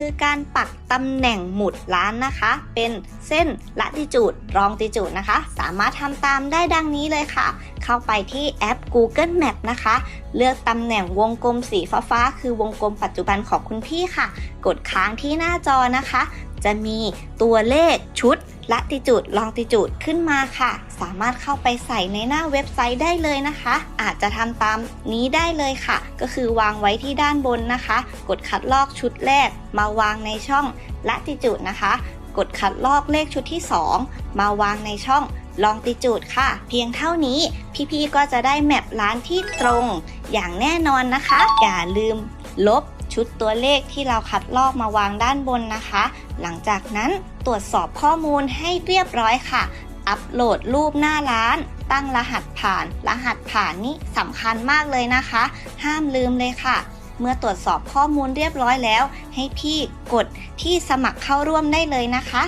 คือการปักตำแหน่งหมุดร้านนะคะ เป็นเส้นละติจูดรองติจูดนะคะ สามารถทำตามได้ดังนี้เลยค่ะ เข้าไปที่แอป Google Map นะคะ เลือกตำแหน่งวงกลมสีฟ้าๆคือวงกลมปัจจุบันของคุณพี่ค่ะ กดค้างที่หน้าจอนะคะ จะมีตัวเลขชุดละติจูดลองติจูดขึ้นมาค่ะ สามารถเข้าไปใส่ในหน้าเว็บไซต์ได้เลยนะคะ อาจจะทำตามนี้ได้เลยค่ะ ก็คือวางไว้ที่ด้านบนนะคะ กดคัดลอกชุดแรก มาวางในช่องละติจูดนะคะ กดคัดลอกเลขชุดที่ 2 มาวางในช่องลองติจูดค่ะ เพียงเท่านี้พี่ๆก็จะได้แมปร้านที่ตรง อย่างแน่นอนนะคะ อย่าลืมลบ ชุดตัวเลขที่เราคัดลอกมาวางด้านบนนะคะ หลังจากนั้นตรวจสอบข้อมูลให้เรียบร้อยค่ะ อัปโหลดรูปหน้าร้าน ตั้งรหัสผ่าน รหัสผ่านนี้สำคัญมากเลยนะคะ ห้ามลืมเลยค่ะ เมื่อตรวจสอบข้อมูลเรียบร้อยแล้ว ให้พี่กดที่สมัครเข้าร่วมได้เลยนะคะ